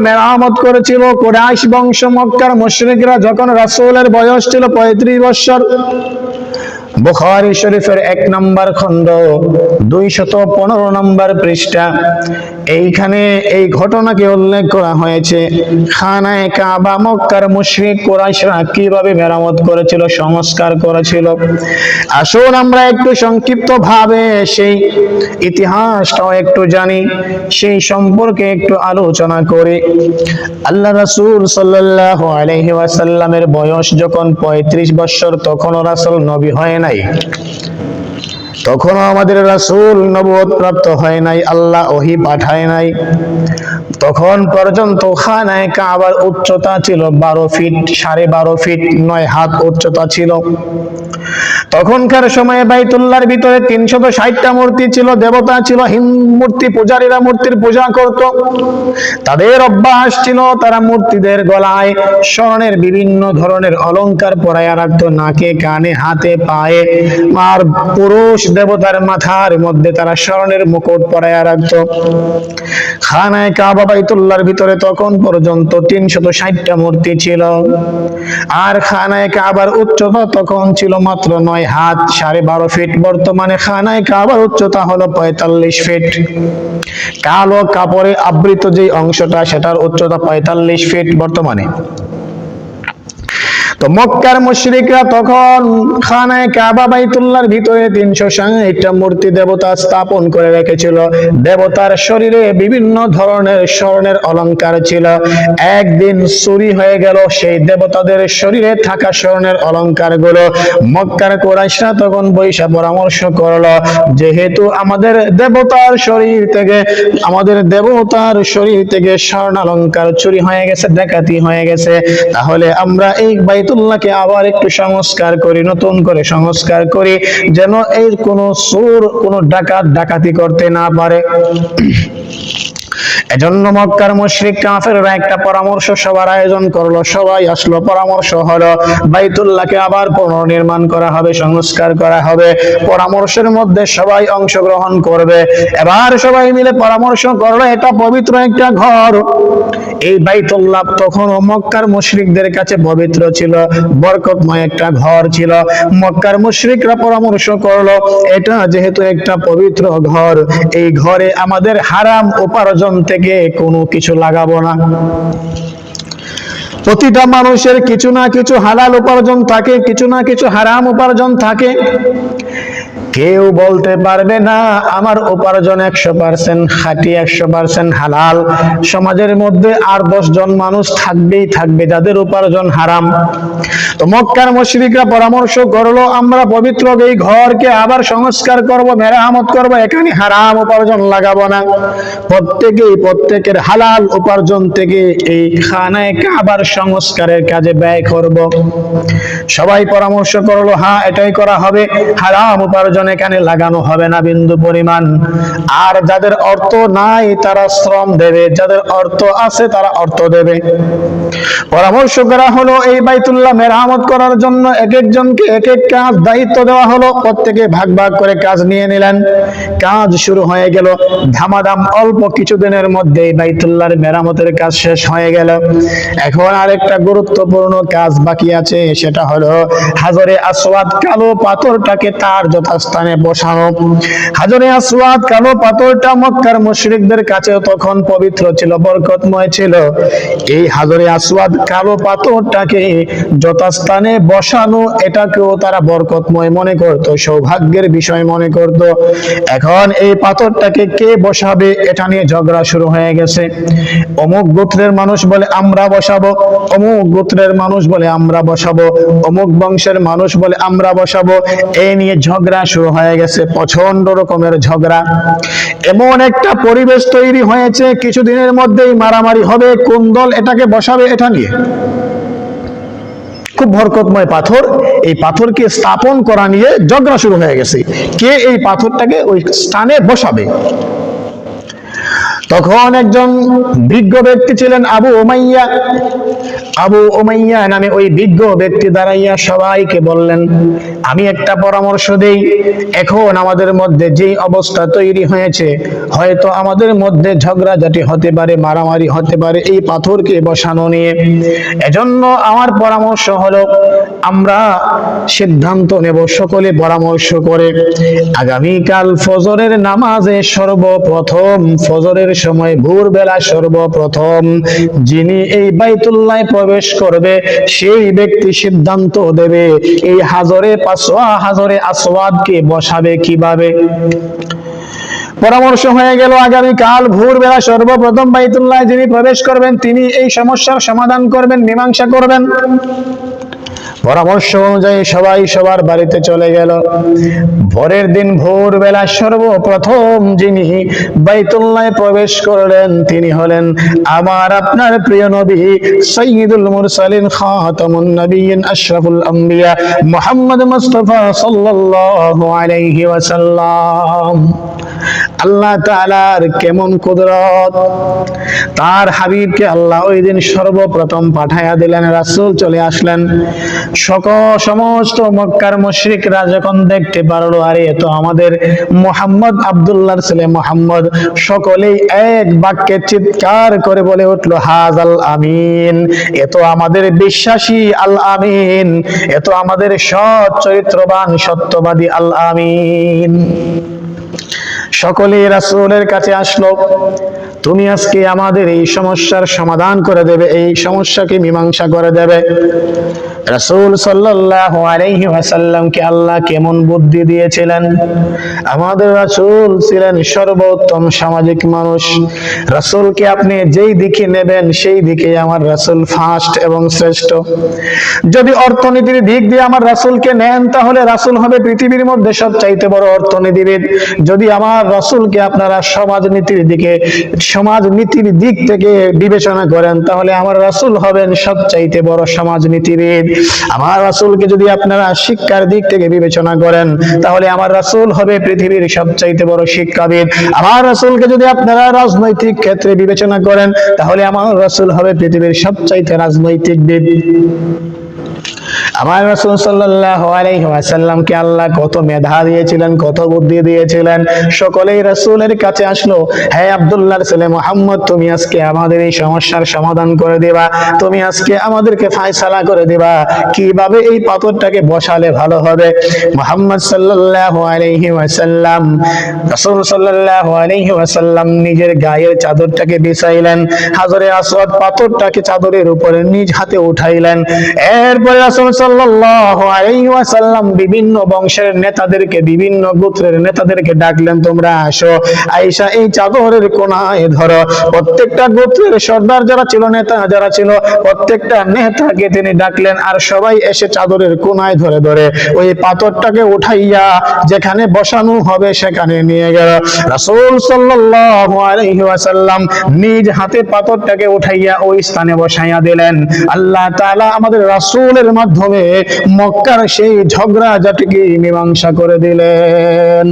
মেরামত করেছিল যখন রাসূলের বয়স ছিল পঁয়ত্রিশ বছর বুখারী শরীফের এক নম্বর খণ্ড, দুইশত পনেরো নম্বর পৃষ্ঠা। এইখানে এই ঘটনাকে উল্লেখ করা হয়েছে, খানায় কাবা, মক্কার মুশরিক কুরাইশরা কীভাবে মেরামত করেছিল, সংস্কার করেছিল। আসুন আমরা একটু সংক্ষিপ্ত ভাবে সেই ইতিহাসটাও একটু জানি, সেই সম্পর্কে একটু আলোচনা করি। আল্লাহ রাসূল সাল্লাল্লাহু আলাইহি ওয়াসাল্লামের বয়স যখন পঁয়ত্রিশ বছর তখনও রাসূল নবী হয় নাই। তখনও আমাদের রাসুল নবত প্রাপ্ত হয় নাই, আল্লাহ ওহি পাঠায় নাই। তখন পর্যন্ত খানায় কাবার উচ্চতা ছিল বারো ফিট, সাড়ে বারো ফিট, নয় হাত উচ্চতা ছিল। তখনকার সময়ে বাইতুল্লাহর ভিতরে তিনশত ষাটটা মূর্তি ছিল, দেবতা ছিল হিম মূর্তি, পূজারীরা মূর্তির পূজা করত। তাদের অভ্যাস ছিল, তারা মূর্তিদের গলায় স্বর্ণের বিভিন্ন ধরনের অলংকার পরাইয়া রাখতো, নাকে, কানে, হাতে, পায়ে। আর পুরুষ দেবতার মাথার মধ্যে তারা স্বর্ণের মুকুট পরাইয়া রাখতো। খানায় কাবা বাইতুল্লাহর ভিতরে তখন পর্যন্ত তিনশত ষাটটা মূর্তি ছিল। আর খানায় কাবার উচ্চতা তখন ছিল মাত্র নয় হাত, সাড়ে বারো ফিট বর্তমানে খানায় কাবার উচ্চতা হলো পঁয়তাল্লিশ ফিট কালো কাপড়ে আবৃত যে অংশটা, সেটার উচ্চতা পঁয়তাল্লিশ ফিট বর্তমানে। তো মক্কার মুশরিকরা তখন খানায় কাবা বাইতুল্লাহর ভিতরে তিনশো ষাটটা মূর্তি দেবতা স্থাপন করে রেখেছিল। দেবতার শরীরে বিভিন্ন ধরনের স্বর্ণের অলংকার ছিল। একদিন চুরি হয়ে গেল সেই দেবতাদের শরীরে থাকা স্বর্ণের অলংকারগুলো মক্কার কোরাইশরা তখন বৈশা পরামর্শ করল, যেহেতু আমাদের দেবতার শরীর থেকে, আমাদের দেবতার শরীর থেকে স্বর্ণ অলংকার চুরি হয়ে গেছে, ডাকাতি হয়ে গেছে, তাহলে আমরা এই বাইতুল্লাহকে আবার একটু সংস্কার করি, নতুন করে সংস্কার করি, যেন এর কোনো সুর, কোনো ডাকাত ডাকাতি করতে না পারে। এজন্য মক্কার মুশরিক কাফেররা একটা পরামর্শ সবার আয়োজন করল। সবাই আসলো, পরামর্শ হলো, বাইতুল্লাহকে আবার পুনর্নির্মাণ করা হবে, সংস্কার করা হবে। পরামর্শের মধ্যে সবাই অংশগ্রহণ করবে। এবার সবাই মিলে পরামর্শ করল, এটা পবিত্র একটা ঘর। এই বাইতুল্লাহ তখন মক্কার মুশরিকদের কাছে পবিত্র ছিল, বরকতময় একটা ঘর ছিল। মক্কার মুশরিকরা পরামর্শ করল, এটা যেহেতু একটা পবিত্র ঘর, এই ঘরে আমাদের হারাম উপার্জন থেকে কোনো কিছু লাগাবো না। প্রতিটা মানুষের কিছু না কিছু হালাল উপার্জন থাকে, কিছু না কিছু হারাম উপার্জন থাকে। কেউ বলতে পারবে না, আমার উপার্জন একশো পার্সেন্ট খাঁটি একশো পার্সেন্ট হালাল। সমাজের মধ্যে আর দশ জন মানুষ থাকবেই থাকবে, যাদের উপার্জন হারাম। তো মক্কার মুশরিকরা পরামর্শ করল, আমরা পবিত্র এই ঘরকে আবার সংস্কার করব, মেরামত করব, এখানে হারাম উপার্জন লাগাবো না। প্রত্যেকেই, প্রত্যেকের হালাল উপার্জন থেকে এই খানায় কাবার সংস্কারের কাজে ব্যয় করব। সবাই পরামর্শ করল হ্যাঁ এটাই করা হবে, হারাম উপার্জন এখানে লাগানো হবে না বিন্দু পরিমাণ। আর যাদের অর্থ নাই, তারা শ্রম দেবে। যাদের অর্থ আছে, তারা অর্থ দেবে। পরামর্শ করা হলো এই বাইতুল্লাহ মেরামত করার জন্য এক একজনকে এক এক কাজ দায়িত্ব দেওয়া হলো। প্রত্যেকে ভাগ ভাগ করে কাজ নিয়ে নিলেন। কাজ শুরু হয়ে গেল। ধামাধাম অল্প কিছুদিনের মধ্যে এই বাইতুল্লাহর মেরামতের কাজ শেষ হয়ে গেল। এখন আরেকটা গুরুত্বপূর্ণ কাজ বাকি আছে, সেটা হলো হাজরে আসওয়াদ কালো পাথরটাকে তার যথাস্থানে বসানো হাজরে আসওয়াদ, কালো পাথরটা মক্কার মুশরিকদের কাছে তখন পবিত্র ছিল, বরকতময় ছিল। এই হাজরে আসওয়াদ কালো পাথরটাকে যথাস্থানে বসানো, এটাকেও তারা বরকতময় মনে করত, সৌভাগ্যের বিষয় মনে করত। এখন এই পাথরটাকে কে বসাবে, এটা নিয়ে ঝগড়া শুরু হয়ে গেছে। অমুক গোত্রের মানুষ বলে, আমরা বসাবো। অমুক গোত্রের মানুষ বলে, আমরা বসাবো। অমুক বংশের মানুষ বলে, আমরা বসাবো। এই নিয়ে ঝগড়া শুরু হয়ে গেছে প্রচণ্ড রকমের ঝগড়া। এমন একটা পরিবেশ তৈরি হয়েছে, কিছুদিনের মধ্যেই মারামারি হবে, কোন দল এটাকে বসাবে এটা নিয়ে? খুব ভরকতময় পাথর। এই পাথরকে স্থাপন করা নিয়ে ঝগড়া শুরু হয়ে গেছে। কে এই পাথরটাকে ওই স্থানে বসাবে? তখন একজন বিজ্ঞ ব্যক্তি ছিলেন আবু ওমাইয়া আবু ওমাইয়া নামে ওই বিজ্ঞ ব্যক্তি দাঁড়াইয়া সবাইকে বললেন, আমি একটা পরামর্শ দেই, এখন আমাদের মধ্যে যেই অবস্থা তৈরি হয়েছে, হয়তো আমাদের মধ্যে ঝগড়াঝাটি হতে পারে, মারামারি হতে পারে, এই পাথরকে বসানো নিয়ে। এজন্য আমার পরামর্শ হলো আমরা সিদ্ধান্ত নেব, সকলে পরামর্শ করে। আগামীকাল ফজরের নামাজে সর্বপ্রথম, ফজরের সময় ভোরবেলা সর্বপ্রথম যিনি এই বাইতুল্লাহ প্রবেশ করবে, সেই ব্যক্তি সিদ্ধান্ত দেবে, এই হাজরে পাসোয়া হাজরে আসওয়াদকে বসাবে কীভাবে? পরামর্শ হয়ে গেল আগামী কাল ভোরবেলা সর্বপ্রথম বাইতুল্লাহ যিনি প্রবেশ করবেন, তিনি এই সমস্যার সমাধান করবেন, মীমাংসা করবেন। পরামর্শ অনুযায়ী সবাই সবার বাড়িতে চলে গেল। ভোরের দিন ভোরবেলা সর্বপ্রথম যিনি বাইতুল্লায় প্রবেশ করলেন, তিনি হলেন আমার আপনার প্রিয় নবী সৈয়দুল মুরসালিন খাতামুন নবীন আশরাফুল আম্বিয়া মুহাম্মদ মুস্তাফা সাল্লাল্লাহু আলাইহি ওয়াসাল্লাম। আল্লাহ তাআলার কেমন কুদরত? তার হাবিবকে আল্লাহ ওই দিন সর্বপ্রথম পাঠাইয়া দিলেন, রাসূল চলে আসলেন। সকল সমস্ত মক্কার মুশরিকরা যখন দেখতে পারল, আরে তো আমাদের মোহাম্মদ আব্দুল্লাহর ছেলে মোহাম্মদ, সকলেই এক বাক্যে চিৎকার করে বলে উঠল হাজ আল আমিন এত আমাদের বিশ্বাসী আল আমিন এত আমাদের সৎ চরিত্রবান সত্যবাদী আল আমিন। সকলেই রাসুলের কাছে আসলো। তুমি আজকে আমাদের এই সমস্যার সমাধান করে দেবে, এই সমস্যাকে মীমাংসা করে দেবে। রাসূল আলাইহি ওয়াসাল্লামকে আল্লাহ কেমন বুদ্ধি দিয়েছিলেন? আমাদের রাসূল ছিলেন সর্বোত্তম সামাজিক মানুষ। রাসূলকে আপনি যেই দিকে নেবেন, সেই দিকে আমার রাসূল ফার্স্ট এবং শ্রেষ্ঠ। যদি অর্থনীতির দিক দিয়ে আমার রাসূলকে নেন, তাহলে রাসূল হবে পৃথিবীর মধ্যে সবচাইতে বড় অর্থনীতিবিদ। যদি আমার রাসূলকে আপনারা সমাজনীতির দিকে, সমাজনীতির দিক থেকে বিবেচনা করেন, তাহলে আমার রাসূল হবেন সবচাইতে বড় সমাজনীতিবিদ। আমার রাসুলকে যদি আপনারা শিক্ষার দিক থেকে বিবেচনা করেন, তাহলে আমার রাসুল হবে পৃথিবীর সবচাইতে বড় শিক্ষাবিদ। আমার রাসুলকে যদি আপনারা রাজনৈতিক ক্ষেত্রে বিবেচনা করেন, তাহলে আমার রাসুল হবে পৃথিবীর সবচাইতে রাজনৈতিকবিদ আমার রাসূল সাল্লাল্লাহু আলাইহি ওয়াসাল্লামকে আল্লাহ কত মেধা দিয়েছিলেন, কত বুদ্ধি দিয়েছিলেন, সকলেই রাসূলের কাছে আসলো। হে আব্দুল্লাহর ছেলে মুহাম্মদ, তুমি আজকে আমাদের এই সমস্যার সমাধান করে দিবা, তুমি আজকে আমাদেরকে ফয়সালা করে দিবা। কীভাবে এই পাথরটাকে বসালে ভালো হবে? মুহাম্মদ সাল্লাল্লাহু আলাইহি ওয়াসাল্লাম, রাসূল সাল্লাল্লাহু আলাইহি ওয়াসাল্লাম নিজের গায়ের চাদরটাকে বিছাইলেন, হাজরে আসওয়াদ পাথরটাকে চাদরের উপরে নিজ হাতে উঠাইলেন। এরপরে রাসূল ওয়াসাল্লাম বিভিন্ন বংশের নেতাদেরকে, বিভিন্ন গোত্রের নেতাদেরকে ডাকলেন, তোমরা আসো, আয়েশা, এই চাদরের কোনায় ধরো। প্রত্যেকটা গোত্রের সর্দার যারা ছিল, নেতা যারা ছিল, প্রত্যেকটা নেতাকে তিনি ডাকলেন, আর সবাই এসে চাদরের কোনায় ধরে ধরে। ওই পাথরটাকে উঠাইয়া যেখানে বসানো হবে, সেখানে নিয়ে গেল। নিজ হাতে পাথরটাকে উঠাইয়া ওই স্থানে বসাইয়া দিলেন। আল্লাহ তাআলা আমাদের রাসূলের মাধ্যমে মক্কার সেই ঝগড়া জাতিকে মীমাংসা করে দিলেন।